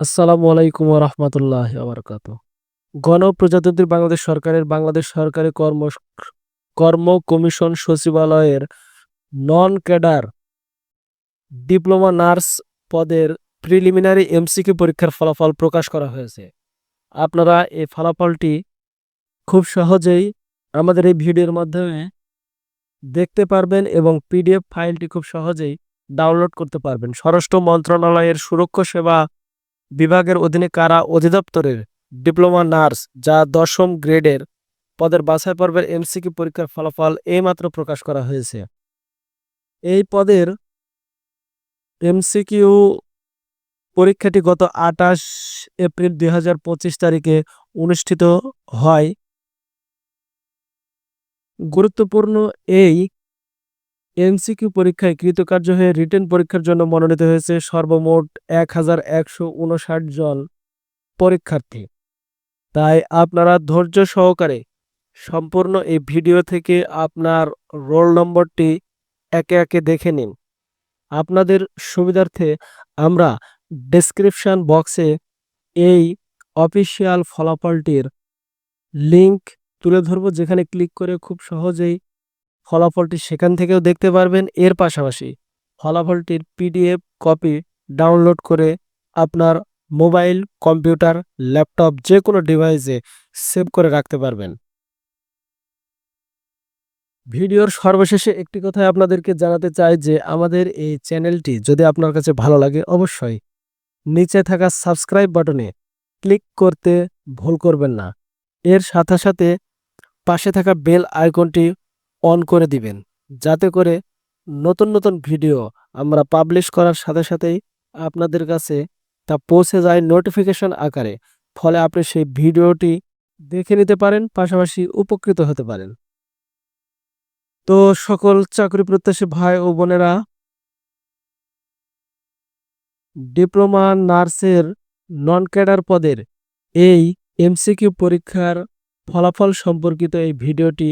আসসালামু আলাইকুম রহমতুল্লাহ আবরকাত গণপ্রজাতন্ত্রী বাংলাদেশ সরকারের বাংলাদেশ সরকারি কর্ম কর্ম কমিশন সচিবালয়ের নন ক্যাডার ডিপ্লোমা নার্স পদের প্রিলিমিনারি এমসিকিউ পরীক্ষার ফলাফল প্রকাশ করা হয়েছে। আপনারা এই ফলাফলটি খুব সহজেই আমাদের এই ভিডিওর মাধ্যমে দেখতে পারবেন এবং পিডিএফ ফাইলটি খুব সহজেই ডাউনলোড করতে পারবেন। স্বরাষ্ট্র মন্ত্রণালয়ের সুরক্ষা সেবা বিভাগের অধীনে কারা অধিদপ্তরের ডিপ্লোমা নার্স যা দশম গ্রেডের পদের বাছাই পর্বের এমসিকিউ পরীক্ষার ফলাফল এইমাত্র প্রকাশ করা হয়েছে। এই পদের এমসিকিউ পরীক্ষাটি গত আটাশ এপ্রিল দুই হাজার পঁচিশ তারিখে অনুষ্ঠিত হয়। গুরুত্বপূর্ণ এই এমসিকিউ পরীক্ষায় কৃতকার্য হয়ে রিটেন পরীক্ষার জন্য মনোনীত হয়েছে সর্বমোট এক হাজার একশো উনষাট জন পরীক্ষার্থী। তাই আপনারা ধৈর্য সহকারে সম্পূর্ণ এই ভিডিও থেকে আপনার রোল নম্বরটি একে একে দেখে নিন। আপনাদের সুবিধার্থে আমরা ডেসক্রিপশন বক্সে এই অফিসিয়াল ফলাফলটির লিংক তুলে ধরব, যেখানে ক্লিক করে খুব সহজেই ফলাফলটি সেখান থেকেও দেখতে পারবেন। এর পাশাপাশি ফলাফলটির পিডিএফ কপি ডাউনলোড করে আপনার মোবাইল, কম্পিউটার, ল্যাপটপ যে কোনো ডিভাইসে সেভ করে রাখতে পারবেন। ভিডিওর সর্বশেষে একটি কথা আপনাদেরকে জানাতে চাই যে আমাদের এই চ্যানেলটি যদি আপনার কাছে ভালো লাগে অবশ্যই নিচে থাকা সাবস্ক্রাইব বাটনে ক্লিক করতে ভুল করবেন না। এর সাথে সাথে পাশে থাকা বেল আইকনটি অন করে দিবেন। যাতে করে নতুন নতুন ভিডিও আমরা পাবলিশ করার সাথে সাথেই আপনাদের কাছে তা পৌঁছে যায় নোটিফিকেশন আকারে। ফলে আপনি সেই ভিডিওটি দেখে নিতে পারেন, পাশাপাশি উপকৃত হতে পারেন। তো সকল চাকরি প্রত্যাশী ভাই ও বোনেরা, ডিপ্লোমা নার্সের নন ক্যাডার পদের এই এমসিকিউ পরীক্ষার ফলাফল সম্পর্কিত এই ভিডিওটি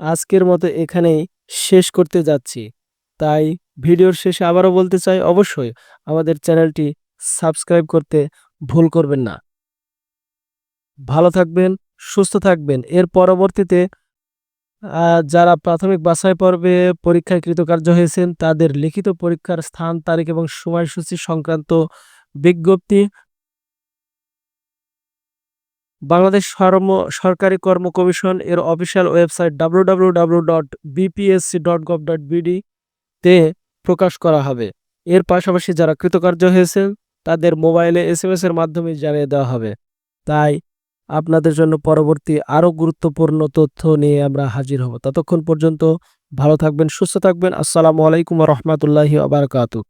আজকের মতো এখানেই শেষ করতে যাচ্ছি। তাই ভিডিওর শেষে আবারও বলতে চাই, অবশ্যই আমাদের চ্যানেলটি সাবস্ক্রাইব করতে ভুল করবেন না। ভালো থাকবেন, সুস্থ থাকবেন। এর পরবর্তীতে যারা প্রাথমিক বাছাই পর্বে পরীক্ষায় কৃতকার্য হয়েছেন, তাদের লিখিত পরীক্ষার স্থান, তারিখ এবং সময়সূচি সংক্রান্ত বিজ্ঞপ্তি বাংলাদেশ সরকারি কর্ম কমিশন এর official website W dot BPSC dot dot BD তে প্রকাশ করা হবে। এর পাশাপাশি যারা কৃতকার্য হয়েছেন, তাদের মোবাইলে এস এম এর মাধ্যমে জানিয়ে দেওয়া হবে। তাই আপনাদের জন্য পরবর্তী আরও গুরুত্বপূর্ণ তথ্য নিয়ে আমরা হাজির হব। ততক্ষণ পর্যন্ত ভালো থাকবেন, সুস্থ থাকবেন। আসসালামু আলাইকুম রহমতুল্লাহি আবরকাতু